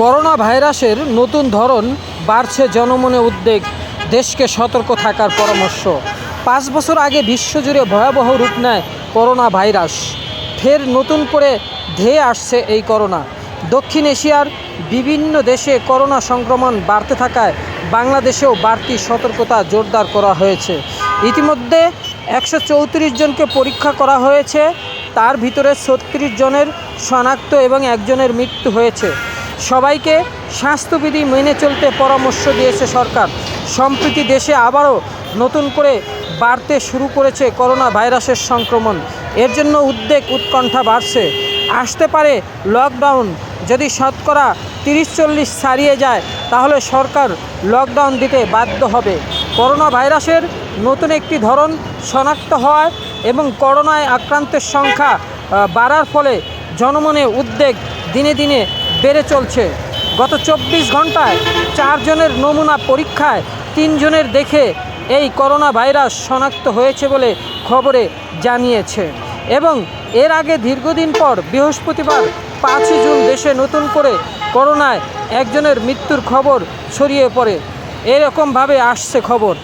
Corona ভাইরাসের নতুন ধরন বাড়ছে জনমনে উদ্বেগ, দেশকে সতর্ক থাকার পরামর্শ। পাঁচ বছর আগে বিশ্বজুড়ে ভয়াবহ রূপ নেয় করোনা ভাইরাস ফের নতুন করে ধেয়ে আসছে এই করোনা। দক্ষিণ এশিয়ার বিভিন্ন দেশে করোনা সংক্রমণ বাড়তে থাকায় বাংলাদেশেও বাড়তি সতর্কতা জোরদার করা হয়েছে। ইতিমধ্যে একশো চৌত্রিশ জনকে পরীক্ষা করা হয়েছে, তার ভিতরে ছত্রিশ জনের শনাক্ত এবং একজনের মৃত্যু হয়েছে। সবাইকে স্বাস্থ্যবিধি মেনে চলতে পরামর্শ দিয়েছে সরকার। সম্প্রতি দেশে আবারও নতুন করে বাড়তে শুরু করেছে করোনা ভাইরাসের সংক্রমণ। এর জন্য উদ্বেগ, উৎকণ্ঠা বাড়ছে। আসতে পারে লকডাউন। যদি শতকরা তিরিশ চল্লিশ ছাড়িয়ে যায়, তাহলে সরকার লকডাউন দিতে বাধ্য হবে। করোনা ভাইরাসের নতুন একটি ধরন শনাক্ত হওয়ায় এবং করোনায় আক্রান্তের সংখ্যা বাড়ার ফলে জনমনে উদ্বেগ দিনে দিনে বেড়ে চলছে। গত চব্বিশ ঘন্টায় চারজনের নমুনা পরীক্ষায় তিনজনের দেখে এই করোনা ভাইরাস শনাক্ত হয়েছে বলে খবরে জানিয়েছে। এবং এর আগে দীর্ঘদিন পর বৃহস্পতিবার পাঁচই জুন দেশে নতুন করে করোনায় একজনের মৃত্যুর খবর ছড়িয়ে পড়ে। এরকমভাবে আসছে খবর।